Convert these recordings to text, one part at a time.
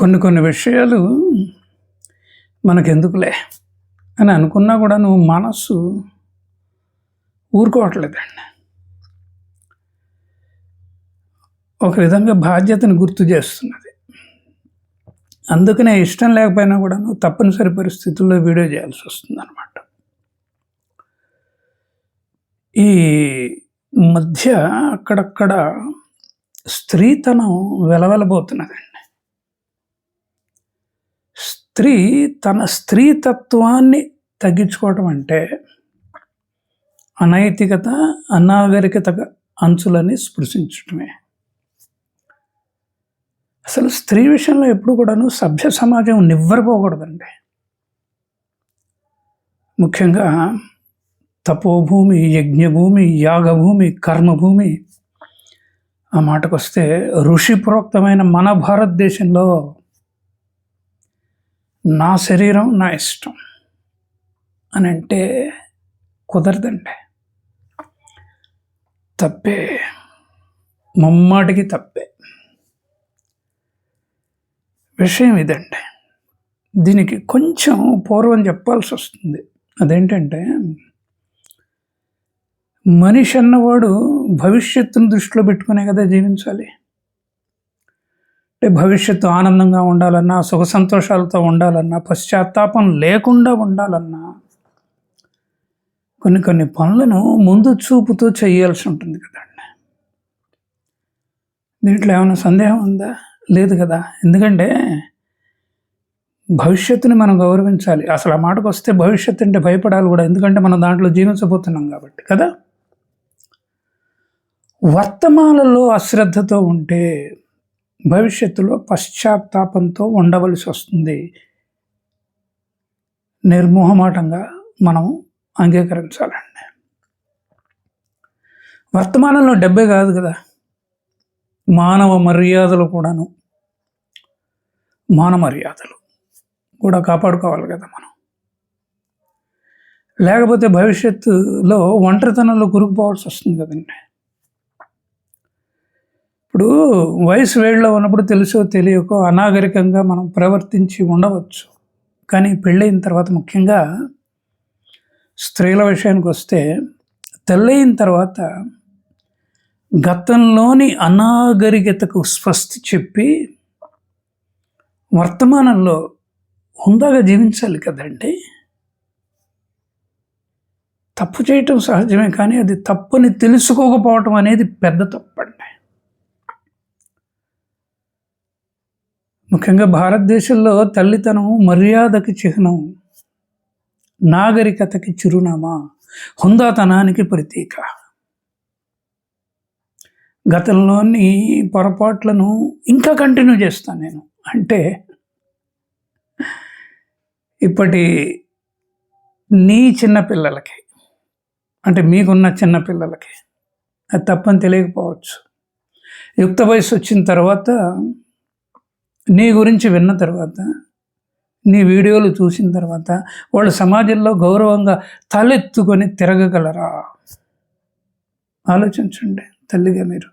కొన్ని కొన్ని విషయాలు మనకెందుకులే అని అనుకున్నా కూడా నువ్వు మనస్సు ఊరుకోవట్లేదండి. ఒక విధంగా బాధ్యతను గుర్తు చేస్తున్నది. అందుకనే ఇష్టం లేకపోయినా కూడా నువ్వు తప్పనిసరి పరిస్థితుల్లో వీడియో చేయాల్సి వస్తుంది అనమాట ఈ మధ్య అక్కడక్కడ స్త్రీతనం వెలవెలబోతున్నదండి. స్త్రీ తన స్త్రీతత్వాన్ని తగ్గించుకోవటం అంటే అనైతికత అనాగరికత అంచులని స్పృశించటమే. అసలు స్త్రీ విషయంలో ఎప్పుడు కూడాను సభ్య సమాజం నివ్వరపోకూడదండి. ముఖ్యంగా తపోభూమి యజ్ఞభూమి యాగభూమి కర్మభూమి ఆ మాటకు వస్తే ఋషిప్రోక్తమైన మన భారతదేశంలో నా శరీరం నా ఇష్టం అని అంటే కుదరదండి. తప్పే. ముమ్మాటికి తప్పే. విషయం ఇదండి. దీనికి కొంచెం పూర్వం చెప్పాల్సి వస్తుంది. అదేంటంటే మనిషి అన్నవాడు భవిష్యత్తును దృష్టిలో పెట్టుకునే కదా జీవించాలి. అంటే భవిష్యత్తు ఆనందంగా ఉండాలన్నా సుఖ సంతోషాలతో ఉండాలన్నా పశ్చాత్తాపం లేకుండా ఉండాలన్నా కొన్ని కొన్ని పనులను ముందు చూపుతూ చేయాల్సి ఉంటుంది కదండి దీంట్లో ఏమైనా సందేహం ఉందా? లేదు కదా. ఎందుకంటే భవిష్యత్తుని మనం గౌరవించాలి. అసలు ఆ మాటకు వస్తే భవిష్యత్తు అంటే భయపడాలి కూడా. ఎందుకంటే మనం దాంట్లో జీవించబోతున్నాం కాబట్టి కదా. వర్తమానంలో అశ్రద్ధతో ఉంటే భవిష్యత్తులో పశ్చాత్తాపంతో ఉండవలసి వస్తుంది. నిర్మోహమాటంగా మనం అంగీకరించాలండి. వర్తమానంలో డెబ్బే కాదు కదా. మానవ మర్యాదలు కూడాను. మాన మర్యాదలు కూడా కాపాడుకోవాలి కదా మనం. లేకపోతే భవిష్యత్తులో ఒంటరితనంలో కురుకుపోవాల్సి వస్తుంది కదండి. ఇప్పుడు వయసు వేళ్ళలో ఉన్నప్పుడు తెలుసో తెలియకో అనాగరికంగా మనం ప్రవర్తించి ఉండవచ్చు. కానీ పెళ్ళైన తర్వాత ముఖ్యంగా స్త్రీల విషయానికి వస్తే తెల్లయిన తర్వాత గతంలోని అనాగరికతకు స్వస్తి చెప్పి వర్తమానంలో హుందాగా జీవించాలి కదండి. తప్పు చేయటం సహజమే కానీ అది తప్పుని తెలుసుకోకపోవటం అనేది పెద్ద తప్పండి. ముఖ్యంగా భారతదేశంలో తల్లితనం మర్యాదకి చిహ్నం నాగరికతకి చిరునామా హుందాతనానికి ప్రతీక. గతంలోని పొరపాట్లను ఇంకా కంటిన్యూ చేస్తాను నేను. అంటే ఇప్పటి నీ చిన్న పిల్లలకి అంటే మీకున్న చిన్నపిల్లలకి అది తప్పని తెలియకపోవచ్చు. యుక్త వయసు వచ్చిన తర్వాత నీ గురించి విన్న తర్వాత నీ వీడియోలు చూసిన తర్వాత వాళ్ళు సమాజంలో గౌరవంగా తలెత్తుకొని తిరగగలరా? ఆలోచించండి తల్లిగా మీరు.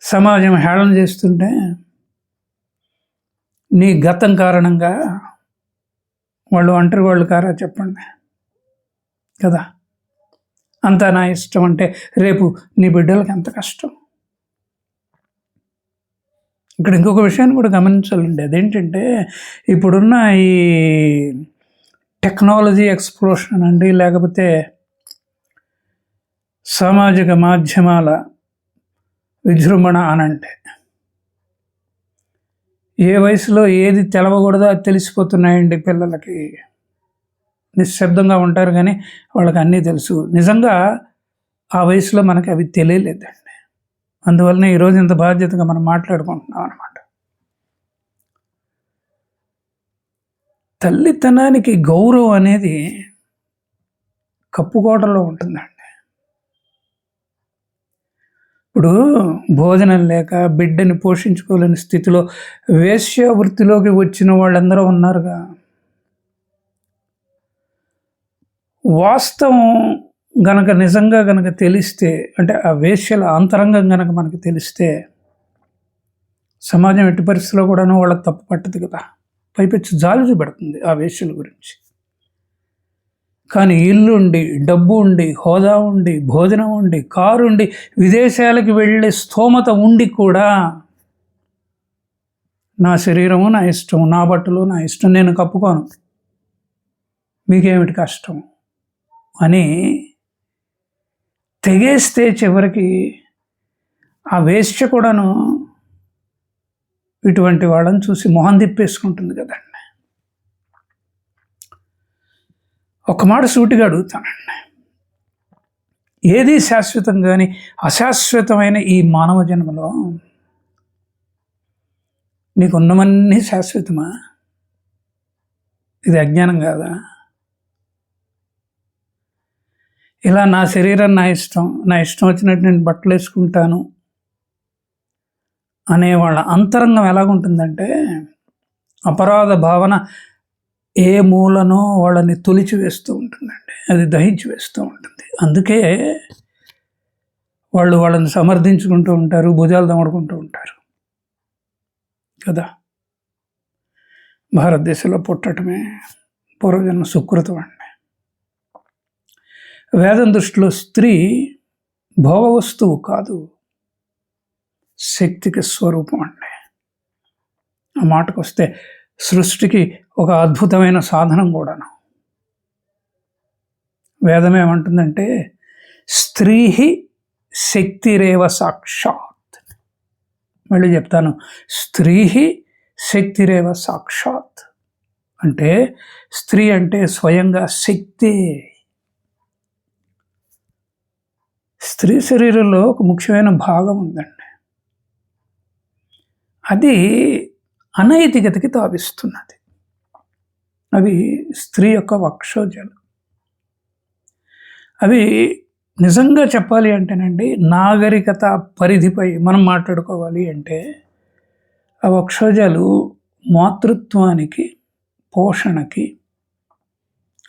సమాజం హేళన చేస్తుంటే నీ గతం కారణంగా వాళ్ళు ఒంటరి వాళ్ళు కారా చెప్పండి. కదా? అంతా నా ఇష్టం అంటే రేపు నీ బిడ్డలకి ఎంత కష్టం? ఇక్కడ ఇంకొక విషయాన్ని కూడా గమనించాలండి. అదేంటంటే ఇప్పుడున్న ఈ టెక్నాలజీ ఎక్స్ప్లోషన్ అండి లేకపోతే సామాజిక మాధ్యమాల విజృంభణ అనంటే ఏ వయసులో ఏది తెలవకూడదో అది తెలిసిపోతున్నాయండి పిల్లలకి. నిశ్శబ్దంగా ఉంటారు కానీ వాళ్ళకి అన్నీ తెలుసు. నిజంగా ఆ వయసులో మనకి అవి తెలియలేదండి. అందువలన ఈరోజు ఇంత బాధ్యతగా మనం మాట్లాడుకుంటున్నాం అనమాట తల్లితనానికి గౌరవం అనేది కప్పుకోటలో ఉంటుందండి. ఇప్పుడు భోజనం లేక బిడ్డని పోషించుకోలేని స్థితిలో వేశ్యావృత్తిలోకి వచ్చిన వాళ్ళందరూ ఉన్నారుగా. వాస్తవం గనక నిజంగా గనక తెలిస్తే అంటే ఆ వేశ్యల అంతరంగం గనక మనకు తెలిస్తే సమాజం ఎట్టి పరిస్థితిలో కూడాను వాళ్ళకి తప్పు పట్టదు కదా. పైపెచ్చి జాలి చూపెడుతుంది ఆ వేష్యల గురించి. కానీ ఇల్లు ఉండి డబ్బు ఉండి హోదా ఉండి భోజనం ఉండి కారు ఉండి విదేశాలకు వెళ్ళే స్తోమత ఉండి కూడా నా శరీరము నా ఇష్టం నా బట్టలు నా ఇష్టం నేను కప్పుకోను. మీకేమిటి కష్టం? అని తెగేస్తే చివరికి ఆ వేశ్య కూడాను ఇటువంటి వాళ్ళని చూసి మొహం తిప్పేసుకుంటుంది కదండి. ఒక మాట సూటిగా అడుగుతానండి. ఏది శాశ్వతం కానీ అశాశ్వతమైన ఈ మానవ జన్మలో నీకున్నవన్నీ శాశ్వతమా? ఇది అజ్ఞానం కాదా? ఇలా నా శరీరం నా ఇష్టం నా ఇష్టం వచ్చినట్టు నేను బట్టలు వేసుకుంటాను అనే వాళ్ళ అంతరంగం ఎలాగుంటుందంటే అపరాధ భావన ఏ మూలనో వాళ్ళని తొలిచి వేస్తూ ఉంటుందండి. అది దహించి వేస్తూ ఉంటుంది. అందుకే వాళ్ళు వాళ్ళని సమర్థించుకుంటూ ఉంటారు భుజాలు దమడుకుంటూ ఉంటారు. కదా? భారతదేశంలో పుట్టడమే పూర్వజన్మ సుకృతం అండి. వేదం దృష్టిలో స్త్రీ భోగ వస్తువు కాదు శక్తికి స్వరూపం అండి. ఆ మాటకు వస్తే సృష్టికి ఒక అద్భుతమైన సాధనం కూడాను. వేదం ఏమంటుందంటే స్త్రీ శక్తిరేవ సాక్షాత్. మళ్ళీ చెప్తాను స్త్రీ శక్తిరేవ సాక్షాత్. అంటే స్త్రీ అంటే స్వయంగా శక్తి స్త్రీ శరీరంలో ఒక ముఖ్యమైన భాగం ఉందండి. అది అనైతికతకి తావిస్తున్నది అవి స్త్రీ యొక్క వక్షోజాలు. అవి నిజంగా చెప్పాలి అంటేనండి నాగరికత పరిధిపై మనం మాట్లాడుకోవాలి అంటే ఆ వక్షోజాలు మాతృత్వానికి పోషణకి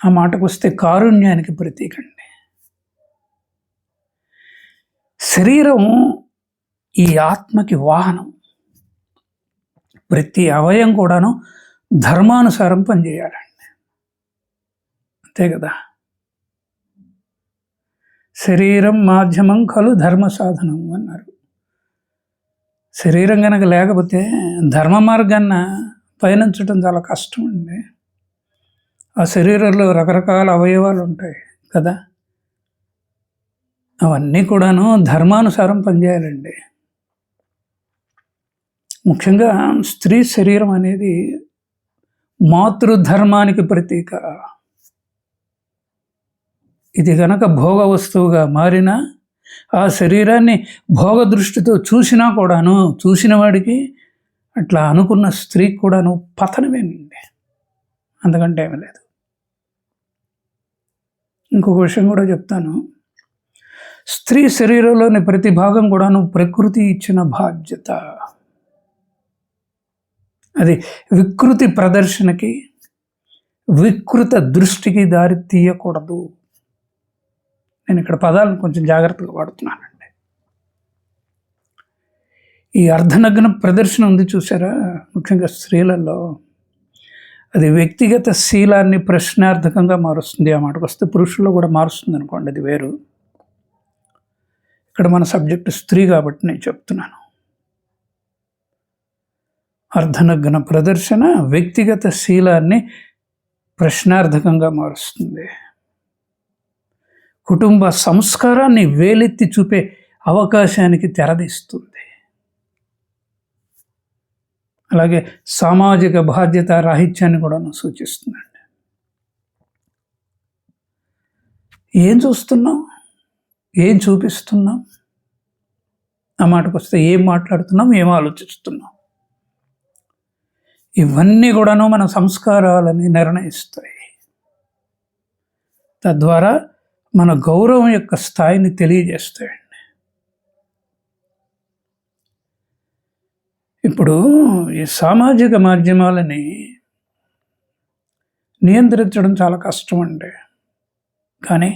ఆ మాటకు వస్తే కారుణ్యానికి ప్రతీకండి. శరీరం ఈ ఆత్మకి వాహనం. ప్రతి అవయం కూడాను ధర్మానుసారం పనిచేయాలండి. అంతే కదా? శరీరం మాధ్యమం కలు ధర్మ సాధనం అన్నారు. శరీరం కనుక లేకపోతే ధర్మ మార్గాన్న పయనించడం చాలా కష్టం అండి ఆ శరీరంలో రకరకాల అవయవాలు ఉంటాయి కదా? అవన్నీ కూడాను ధర్మానుసారం పనిచేయాలండి. ముఖ్యంగా స్త్రీ శరీరం అనేది మాతృధర్మానికి ప్రతీక. ఇది గనక భోగ వస్తువుగా మారిన ఆ శరీరాన్ని భోగ దృష్టితో చూసినా కూడాను చూసిన వాడికి అట్లా అనుకున్న స్త్రీకి కూడాను పతనమేనండి. అందుకంటే ఏమీ లేదు. ఇంకొక విషయం కూడా చెప్తాను. స్త్రీ శరీరంలోని ప్రతి భాగం కూడాను ప్రకృతి ఇచ్చిన బాధ్యత. అది వికృతి ప్రదర్శనకి వికృత దృష్టికి దారి తీయకూడదు. నేను ఇక్కడ పదాలను కొంచెం జాగ్రత్తగా వాడుతున్నానండి. ఈ అర్ధనగ్న ప్రదర్శన ఉంది చూసారా? ముఖ్యంగా స్త్రీలలో అది వ్యక్తిగత శీలాన్ని ప్రశ్నార్థకంగా మారుస్తుంది ఆ మాటకు వస్తే పురుషుల్లో కూడా మారుస్తుంది అనుకోండి అది వేరు. ఇక్కడ మన సబ్జెక్టు స్త్రీ కాబట్టి నేను చెప్తున్నాను. అర్ధనగ్న ప్రదర్శన వ్యక్తిగత శీలాన్ని ప్రశ్నార్థకంగా మారుస్తుంది. కుటుంబ సంస్కారాన్ని వేలెత్తి చూపే అవకాశానికి తెరదీస్తుంది. అలాగే సామాజిక బాధ్యత రాహిత్యాన్ని కూడా సూచిస్తుందండి. ఏం చూస్తున్నాం? ఏం చూపిస్తున్నాం? ఆ మాటకు వస్తే ఏం మాట్లాడుతున్నాం? ఏం ఆలోచిస్తున్నాం? ఇవన్నీ కూడాను మన సంస్కారాలని నిర్ణయిస్తాయి. తద్వారా మన గౌరవం యొక్క స్థాయిని తెలియజేస్తాయండి ఇప్పుడు ఈ సామాజిక మాధ్యమాలని నియంత్రించడం చాలా కష్టం అండి కానీ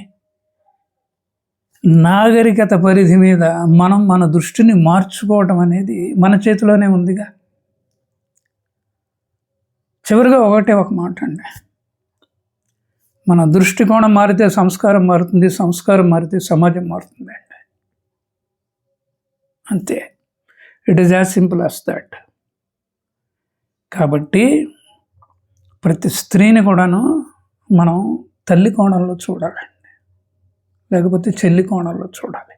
నాగరికత పరిధి మీద మనం మన దృష్టిని మార్చుకోవటం అనేది మన చేతిలోనే ఉందిగా. చివరిగా ఒకటే ఒక మాట అండి. మన దృష్టికోణం మారితే సంస్కారం మారుతుంది సంస్కారం మారితే సమాజం మారుతుంది అండి. అంతే. It is as simple as that కాబట్టి ప్రతి స్త్రీని కూడాను మనం తల్లి కోణంలో చూడాలండి. లేకపోతే చెల్లి కోణంలో చూడాలి.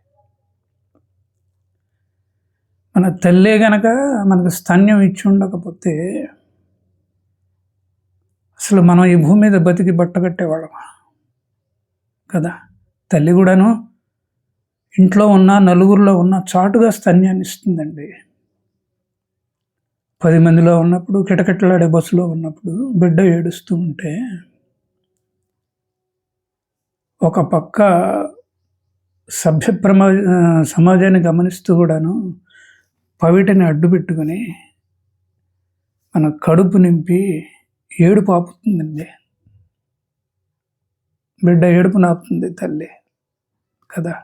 మన తల్లే గనక మనకు స్తన్యం ఇచ్చి ఉండకపోతే అసలు మనం ఈ భూమి మీద బతికి బట్టగట్టేవాళ్ళమా కదా తల్లి కూడాను ఇంట్లో ఉన్న నలుగురిలో ఉన్న చాటుగా స్తన్యాన్ని ఇస్తుందండి. పది మందిలో ఉన్నప్పుడు కిటకిటలాడే బస్సులో ఉన్నప్పుడు బిడ్డ ఏడుస్తూ ఉంటే ఒక పక్క సభ్య ప్రమా సమాజాన్ని గమనిస్తూ కూడాను పవిటని అడ్డు పెట్టుకొని మన కడుపు నింపి ఏడుపు ఆపుతుందండి. బిడ్డ ఏడుపు నాపుతుంది తల్లి కదా.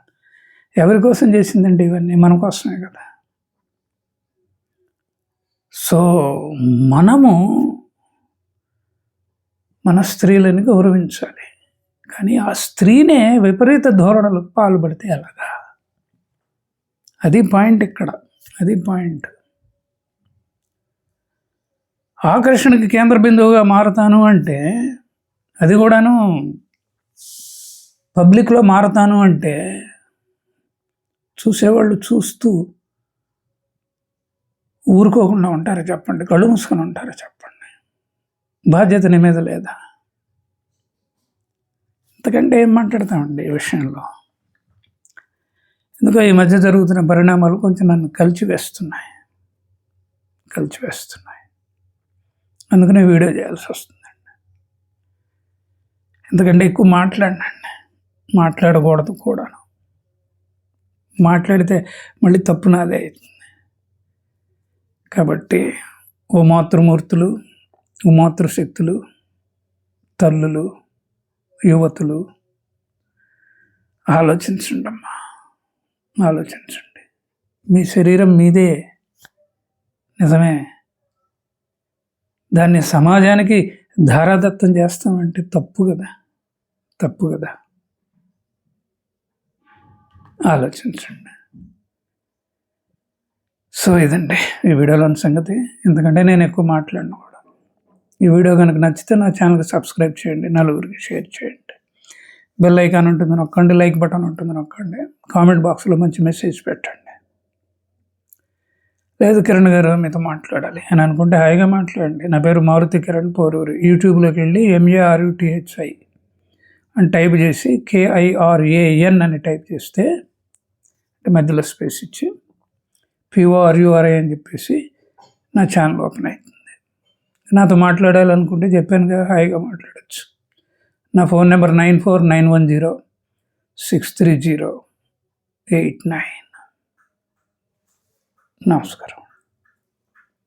ఎవరి కోసం చేసిందండి ఇవన్నీ? మన కోసమే కదా. సో మనము మన స్త్రీలని గౌరవించాలి. కానీ ఆ స్త్రీనే విపరీత ధోరణులకు పాల్పడితే అలాగా అది పాయింట్ ఇక్కడ. అది పాయింట్. ఆకర్షణకి కేంద్ర బిందువుగా మారుతాను అంటే అది కూడాను పబ్లిక్లో మారుతాను అంటే చూసేవాళ్ళు చూస్తూ ఊరుకోకుండా ఉంటారు చెప్పండి కళ్ళు మూసుకొని ఉంటారు చెప్పండి. బాధ్యత నీ మీద లేదా? అంతకంటే ఏం మాట్లాడతామండి ఈ విషయంలో? ఎందుకో ఈ మధ్య జరుగుతున్న పరిణామాలు కొంచెం నన్ను కలిచివేస్తున్నాయి. కలిచివేస్తున్నాయి. అందుకనే వీడియో చేయాల్సి వస్తుందండి. ఎందుకంటే ఎక్కువ మాట్లాడినండి. మాట్లాడకూడదు కూడాను. మాట్లాడితే మళ్ళీ తప్పు నాదే అవుతుంది. కాబట్టి ఓ మాతృమూర్తులు ఓ మాతృశక్తులు తల్లులు యువతులు ఆలోచించండమ్మా ఆలోచించండి. మీ శరీరం మీదే. నిజమే. దాన్ని సమాజానికి ధారాదత్తం చేస్తామంటే తప్పు కదా. తప్పు కదా. ఆలోచించండి. సో ఇదండి ఈ వీడియోలోని సంగతి. ఎందుకంటే నేను ఎక్కువ మాట్లాడిన. ఈ వీడియో కనుక నచ్చితే నా ఛానల్కి సబ్స్క్రైబ్ చేయండి నలుగురికి షేర్ చేయండి. బెల్ ఐకాన్ ఉంటుంది నొక్కండి లైక్ బటన్ ఉంటుంది నొక్కండి. కామెంట్ బాక్స్లో మంచి మెసేజ్ పెట్టండి. లేదు కిరణ్ గారు మీతో మాట్లాడాలి అని అనుకుంటే హాయిగా మాట్లాడండి. నా పేరు మారుతి కిరణ్ పోరూరు. యూట్యూబ్లోకి వెళ్ళి ఎంఏఆర్యుటిహెచ్ఐ అని టైప్ చేసి కేఐఆర్ఏఎన్ అని టైప్ చేస్తే మధ్యలో స్పేస్ ఇచ్చి పిఓఆర్యుఆర్ఐ అని చెప్పేసి నా ఛానల్ ఓపెన్ అయింది. నాతో మాట్లాడాలనుకుంటే చెప్పాను కదా హాయిగా మాట్లాడచ్చు. నా phone number nine four nine one zero six three zero eight nine. నమస్కారం.